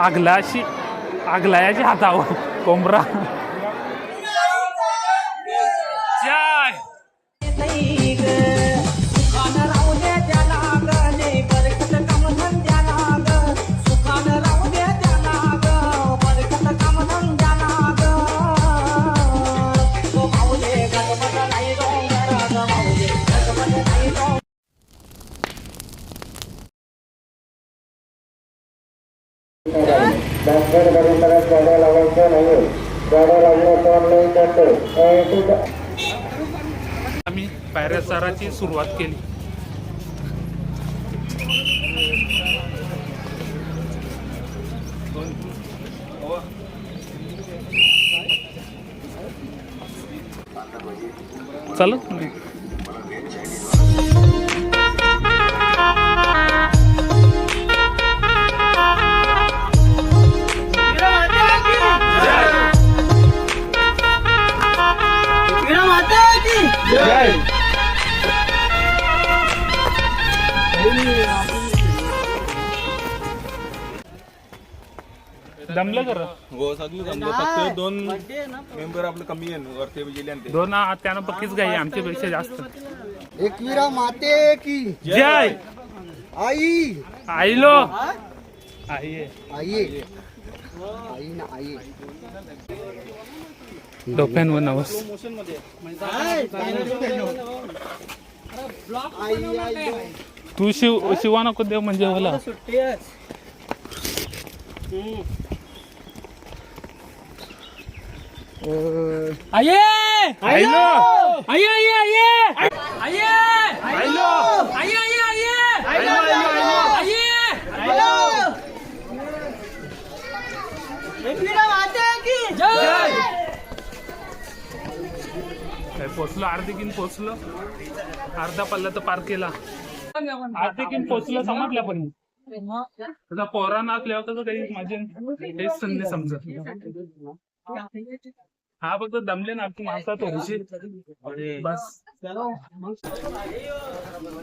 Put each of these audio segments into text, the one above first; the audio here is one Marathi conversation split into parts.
आगलाशी आगलायाची हातावर कोंबरा. गाड्या नाही गाड्या लागण्याचं ऑनलाईन करतो आम्ही पायऱ्या सुरुवात केली चालत नाही. दमलं कर हो सगळं जमलं फक्त दोन मेंबर आपलं कमी आहे वरती त्यानं पक्कीच गाई आमच्यापेक्षा जास्त. एकवीरा माते की. जय. आई. आईलो. आई आहे. आई आई ना आई डोक्यान नवस. तू शिव शिवा नको देव म्हणजे होला. आये आये आये आये आईलो आये आये आये आईलो आईलो आये जय पोचलो अर्धेकीन पोचलो अर्धा पल्ला तर पार केला. अर्धेकीन पोचलो समजल्या पण तुझा पोरा नाचल्यावर तर काही माझे हेच संधी समजत. हा फक्त दमले ना तू माणसा तो बस.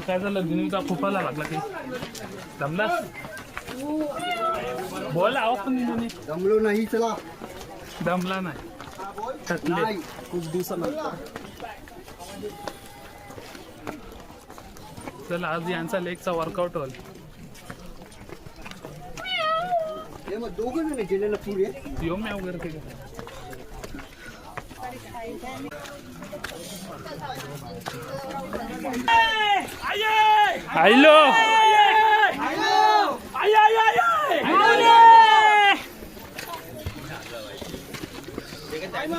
काय झालं? दिनीचा फुफाला लागला की? दमला? बोल आहो पण दिनी जमलो नाही चला. दमला नाही खूप दिवसानंतर. चला आज यांचा लेगचा वर्कआउट होईल. मग दोघं जण गेले ना पुढे. यो मी वगैरे ते करा. आईलो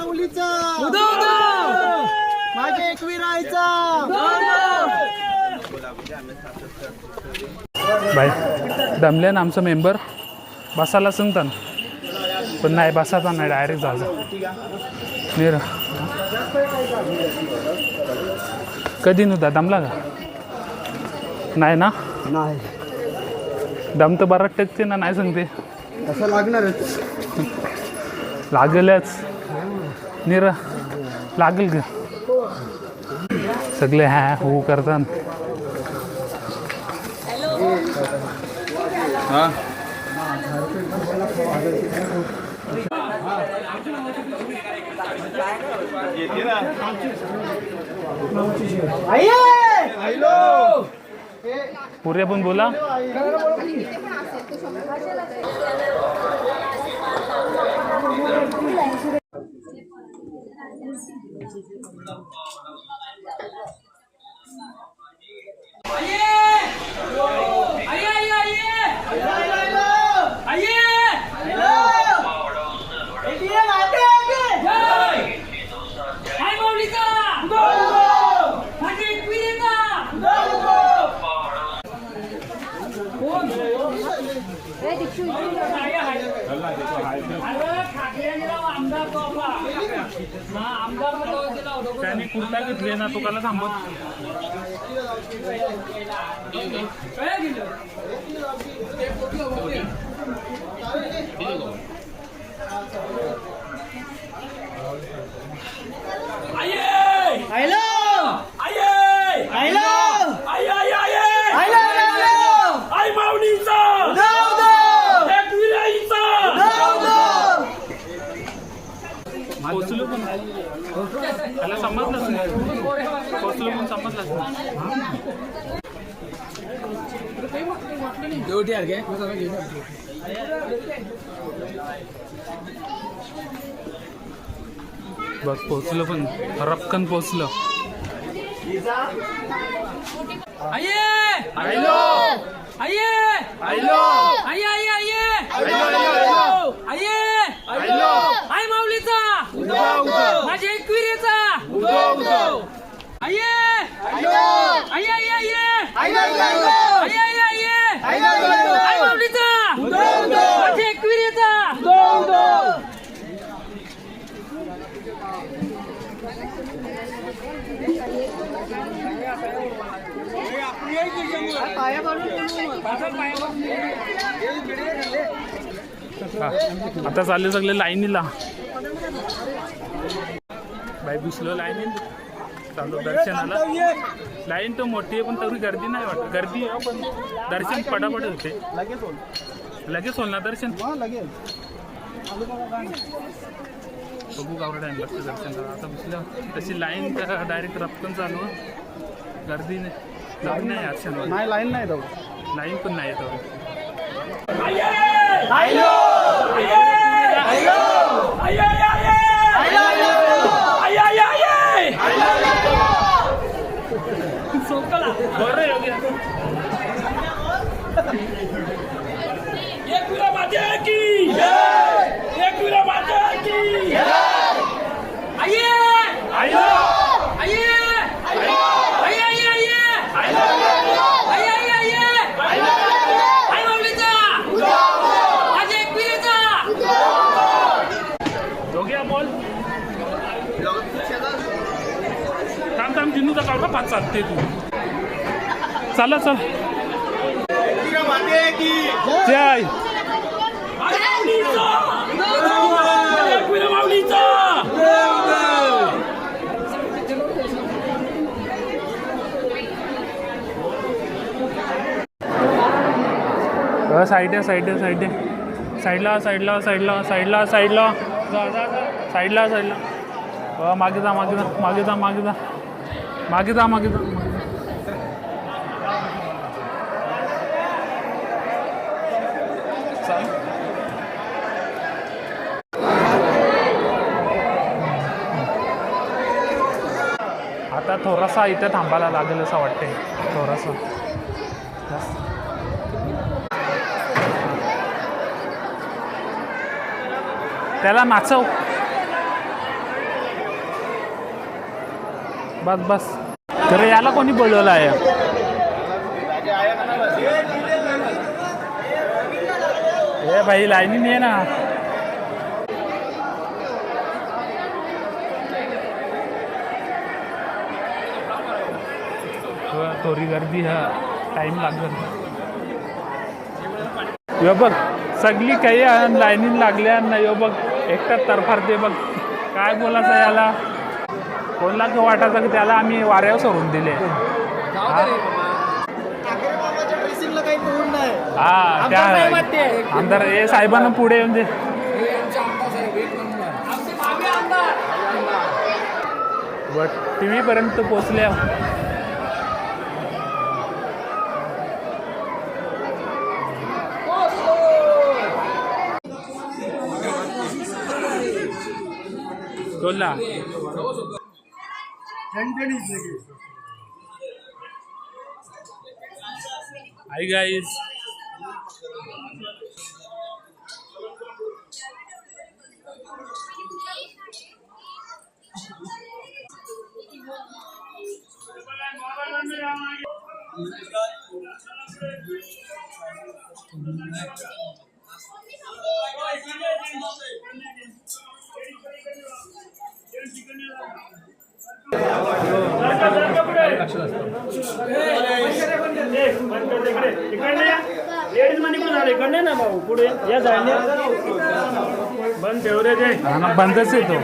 मुलीचा माझे एकविरायचा बाय दमले ना आमचं मेंबर. बसायला सांगता पण नाही बसायचा नाही डायरेक्ट जायचं निर. कधी नव्हता दमला का? नाही ना? नाही. दम तर बराच टक्के ना नाही सांगते. असं लागणारच लागेलच. निर लागेल का? सगळे हॅ हो करतात. हा? येते ना पुरे पण बोला. 예! त्याने कुर्ता घेतले ना तुकाला थांबत आयलो! आय आय आय आय माऊलीचा! पोचलो म्हणून समजलं बस पोचलो पण. रपकन पोचलो आये! आयलो! आये! आयलो! आये आये आये! आयलो आये आयलो! आय! माऊलीचा! उदो उदो माझ्या एकविरेचा उदो उदो आये आये. आये आये आये. आये आये आय. माऊलीचा माझ्या एकविरेचा. हा, आता चालले सगळे लाईनीला. बाई घुसलो लाईनीत चालू दर्शनाला। लाईन तर मोठी आहे पण तरी गर्दी नाही वाटत। गर्दी आहे पण दर्शन पटापट होते। लगेच होईल ना दर्शन। लगेच बघू गावरा टाइम लागतं दर्शन करा. आता घुसलं तशी लाईन डायरेक्ट रपकन चालू गर्दी नाही. नाही आरक्षण नाही लाईन नाही जाऊ लाईन पण नाही येत बरं योगी एकविरा माझ्या की एकविरा माझ्या की आये आयलो आये आये आये आये आये आये आये आय माऊलीचा माझ्या एकविरेचा योग्य बोल थांब थांब जिन्नूचा काढ पाच चालते तू. चला चल. जय. एकविरा साईड आहे साईड आहे साईड. आहे साईडला साईडला साईडला साईडला साईडला. जा साईडला साईडला. मागे जा मागे जा मागे जा मागे जा. मागे जा मागे जा. आता थोडासा इथे थांबायला लागेल असं वाटते थोडासा त्याला नाचव. बस बस. तर याला कोणी बोलवलं आहे? ए भाई लाईनी ये ना. थोडी गर्दी हा टाईम लागत यो बघ सगळी काही आहे, लाईनीन लागल्या ना यो बघ. एकटाच तरफारते बघ. काय बोलायचं याला? कोणला की वाटायचं की त्याला आम्ही वाऱ्यावर सोडून दिले. हा? ड्रेसिंगला काही तोड नाही. हा त्या आमदार हे साहेबांना पुढे येऊन दे. टी व्ही पर्यंत पोचल्या बोला हाय गाईज बंदच येतो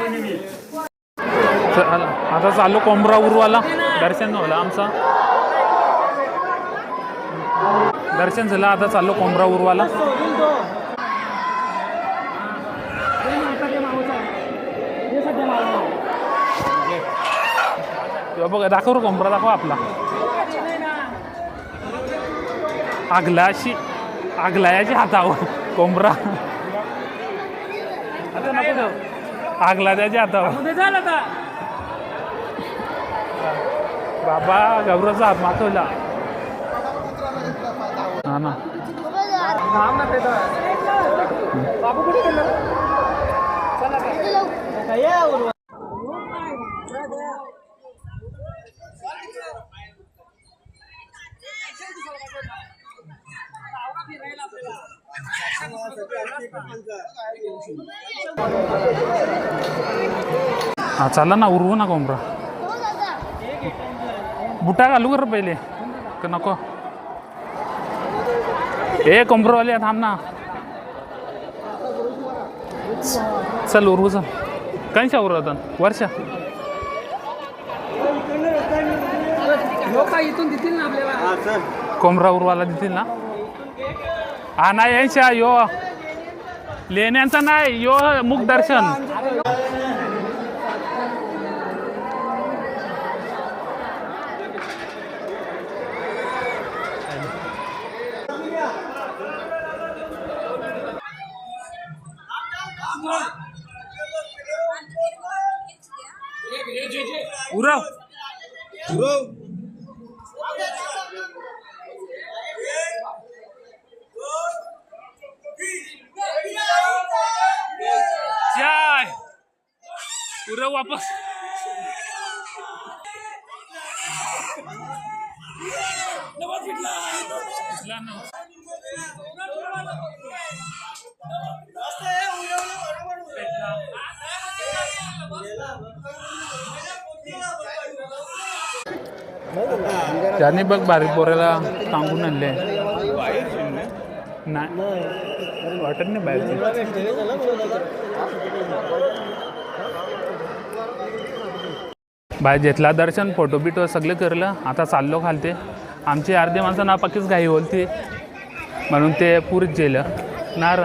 चला, आता चालू कोंबराऊरवाला दर्शन झालं आमचा. दर्शन झालं आता चाललो कोंबरा उरवाला. बघा दाखव रे कोंबरा दाखव आपला. आगलाशी आगलायाची हातावर कोंबरा. आगला त्याच्या हातावर बाबा गौरवचा हात मागवला हा ना. हा चालला ना उरवू ना कोंबरा बुटा घालू कर पहिले का नको? ए कोंबरवाले थांब ना. चल उरवू चल. काहीच्या उरवतात वर्षा. कोंबरा उरवाला देतील ना? हा नाही यायच्या यो लेण्यांचा नाही यो मुख दर्शन त्यांनी बघ बारीक पोऱ्याला सांगून आणले. नाही. वाटत नाही बाहेर बाहेर घेतला दर्शन फोटो बिटो सगळं करलं. आता चाललो खालते. आमची अर्धी माणसं नापाकीच घाई होलती म्हणून ते पुरीच गेलं नार.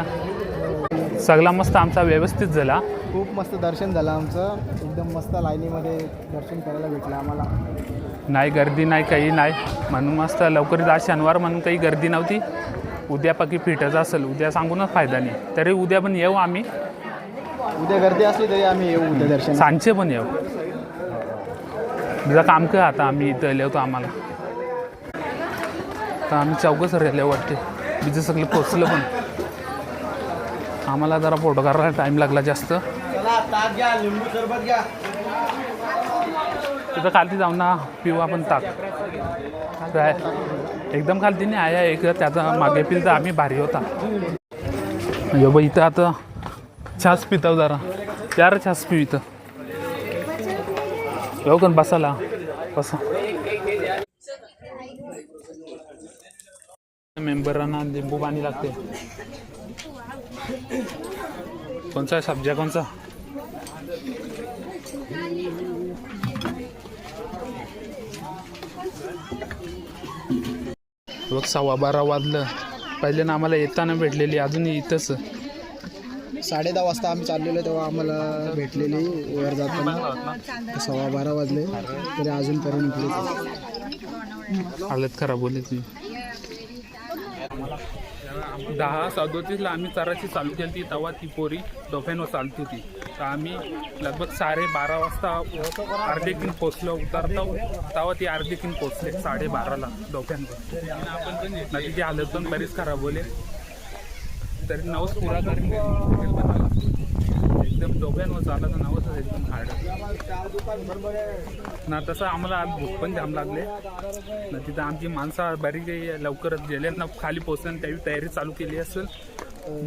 सगळा मस्त आमचा व्यवस्थित झाला. खूप मस्त दर्शन झालं आमचं. एकदम मस्त लाईनीमध्ये दर्शन करायला भेटलं आम्हाला. नाही गर्दी नाही काही नाही. म्हणून मस्त लवकरच आज शनिवार म्हणून काही गर्दी नव्हती. उद्या पकी फिटच असेल. उद्या सांगूनच फायदा नाही. तरी उद्या पण येऊ आम्ही. उद्या गर्दी असली तरी आम्ही येऊ उद्या दर्शन सांजचे पण येऊ. तुझं काम कर आता. आम्ही इथं आलो होतो आम्हाला. आता आम्ही चौकच राहिले वाटते. तिचं सगळं पोचलं पण. आम्हाला जरा फोटो करायला टाईम लागला जास्त. तिथं खालती जाऊ ना पिऊ आपण ताक काय? एकदम खालती नाही आया एक त्याचा मागे पिल तर आम्ही भारी होता. यो बा इथं आता छास पिताव जरा. चार छास पिऊ इथं. येऊ पण बसाला? बसा. मेंबरांना लिंबू पाणी लागते. कोणचा सब्जा कोणचा? बघ सव्वा बारा वाजलं. पहिले ना आम्हाला येताना भेटलेली अजूनही इथंच. साडे दहा वाजता आम्ही चाललेलो तेव्हा आम्हाला भेटलेली वर जाताना. सव्वा बारा वाजले तरी अजूनपर्यंत हालत खराब होली ती दहा सदोतीसला आम्ही चराची चालू केली होती तेव्हा ती पोरी डोफ्यानं चालत होती. तर आम्ही लगभग साडे बारा वाजता अर्धे किन पोचलो उतरतो. तेव्हा ती अर्धे किन पोचले साडे बाराला डोफ्यांवर नदीची हालत पण बरीच खराब होले तरी नऊच पुरा करून एकदम डोक्यांवर चालला तर नवस एकदम हार्ड ना तसं आम्हाला आज भूक पण जाम लागले. ना तिथं आमची माणसं बरी काही लवकरच गेलेत. ना खाली पोचल्यानं त्याची तयारी चालू केली असेल.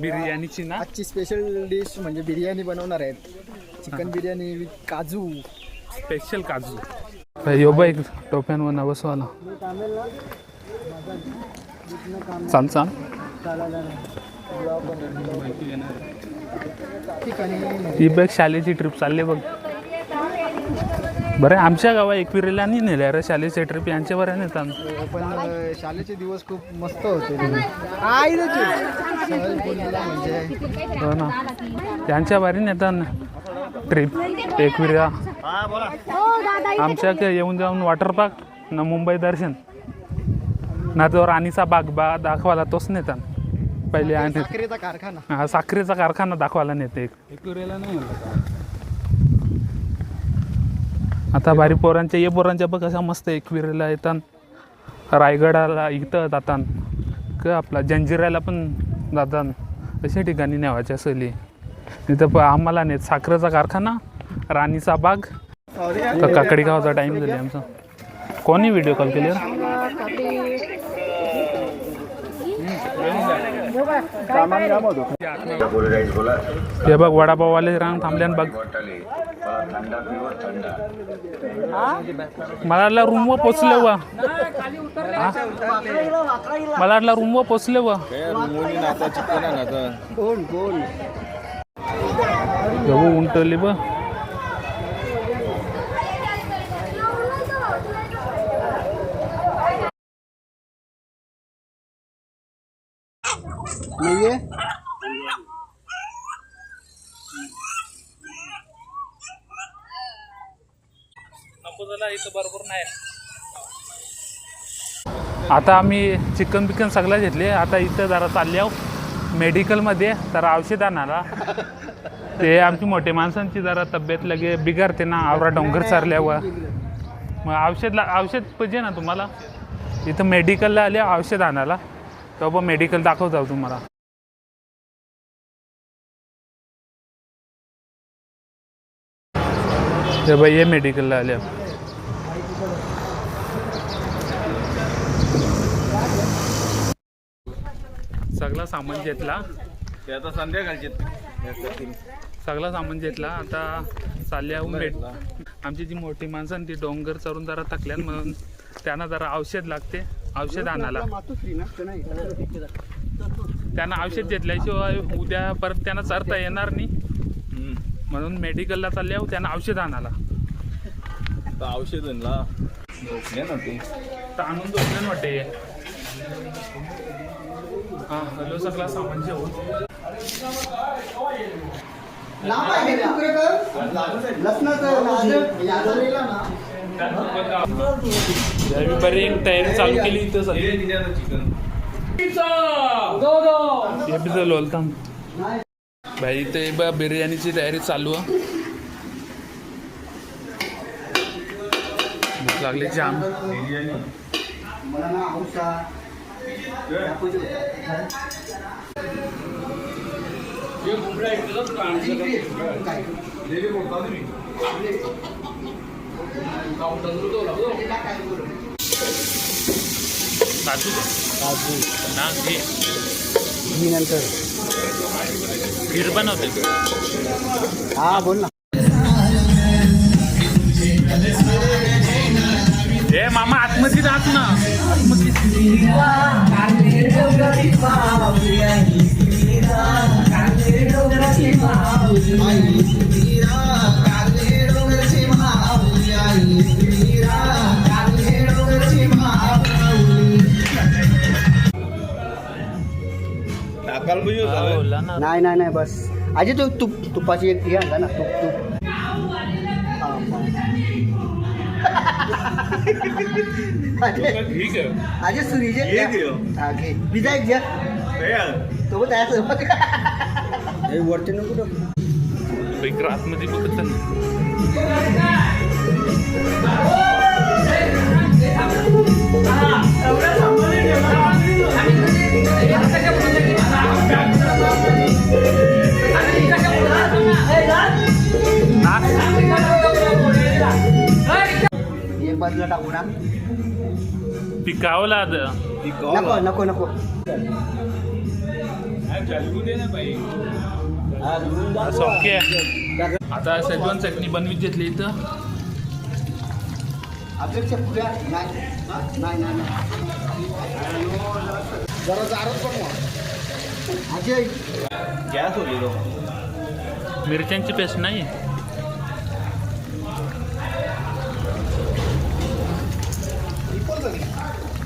बिर्याणीची ना. आजची स्पेशल डिश म्हणजे बिर्याणी बनवणार आहेत. चिकन बिर्याणी विथ काजू. स्पेशल काजू. यो बाई टोप्यांवर नवसवाला. चाल चाल. ही बघ शाळेची ट्रिप चालली बघ. बरं आमच्या गावा एकविरेला नाही नेल्या रे शाळेची ट्रिप यांच्या बऱ्या नेतात पण अं, शाळेचे दिवस खूप मस्त होते म्हणजे? हो ना. त्यांच्या बारी नेतात ना. ट्रिप एकविरा आमच्या क- येऊन जाऊन वॉटर पार्क ना मुंबई दर्शन. ना तो राणीचा बाग बा दाखवायला तोच नेतात पहिले आणि साखरेचा कारखाना. हा साखरेचा कारखाना दाखवायला नेते एक. एकविरेला नाही म्हणलं का? आता बारी पोरांच्या ये पोरांच्या बघ कशा मस्त एकविरेला येतात. रायगडाला इथं जातात. क आपला जंजिऱ्याला पण जातात. अशा ठिकाणी नेवायच्या सहली. इथं प आम्हाला नेत. साखरेचा कारखाना राणीचा बाग. का काकडी गावाचा टाईम झाले आमचा. कोणी व्हिडिओ कॉल? केले हे बघ वडापाववाले रांग थांबल्यान बघ. मला वाटलं रूमवर पोचले व? मला वाटलं रूमवर पोचले व. उंटली ब इथं भरपूर नाही आता आम्ही चिकन बिकन सगळं घेतले. आता इथं जरा चालले आहो मेडिकलमध्ये जरा औषध आणायला. ते आमची मोठे माणसांची जरा तब्येत लगे बिघडते ना. आवरा डोंगर चारल्यावर मग औषधला औषध पाहिजे ना तुम्हाला? इथं मेडिकलला आले औषध आणायला. बा मेडिकल दाखवतो तुम्हाला. हे बाई ये मेडिकलला आले. सगळा सामान घेतला. ते आता संध्याकाळचे. सगळा सामान घेतला. आता चालल्या भेट आमची जी मोठी माणसं ती डोंगर चरून जरा थकल्यान म्हणून त्यांना जरा औषध लागते. औषध आणायला. त्यांना औषध घेतल्याशिवाय उद्या परत त्यांना चरता येणार नाही. म्हणून मेडिकलला चालले आहो त्यांना औषध आणायला. औषध आणला. झोपले ना ते. आणून दोन वाटते. हॅलो सगळा सामान जेवण. यावेळी बरी एक तयारी चालू केली इथं सगळी. चिकन हे बी भाई इथे बा बिर्याणीची तयारी चालू आहे. लागली जाम. मला ना काजू घे मी नंतर खीर बनवते हा बोल ना. मामा आतमध्ये जात ना आतमध्ये टाकाल म्हणजे हा, झालं. बोलला ना नाही नाही नाही बस आजी तू तुप तुपाची एक हे आणला ना तुप तुप ठीक आहे आजी सुरीजे घे की हो. हा घे पिझ्झा एक घ्या तयार. तो पण तयार हे वरती नको टाकू. इकडं आतमध्ये बघत चालली एक बाजूला टाकू ना पिकावला नको. नको नको ओके आता शेजवान चटणी बनवीत घेतली इथं. पुऱ्या नाही हा? नाही. नाही नाही. जरा जारच पण अजय. गॅस होती तो मिरच्यांची पेस्ट नाही?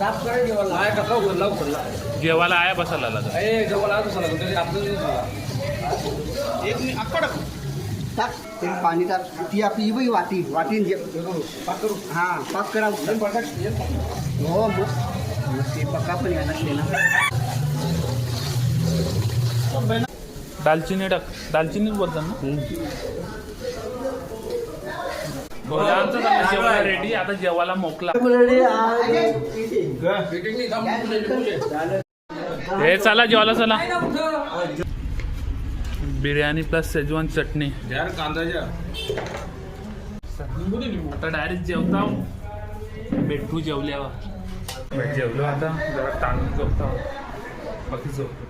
साफ करा जेवायला. जेवायला आया बसायला लागत टाक ते पाणी टाक ती आपली ही वाटी वाटी हा पाक करा. हो मग. मग ते पक्का पण यायला दालचिनी टाक. दालचिनी बोलतात ना बोला, आमचं झालं जेवायला रेडी आता जेवायला मोकला. हे चला जेवायला चला. Biryani plus schezwan chutney. आता डायरेक्ट जेवता भेटू जेवल्यावर. जेवलो आता जरा तांदूळ झोपता बाकी झोपतो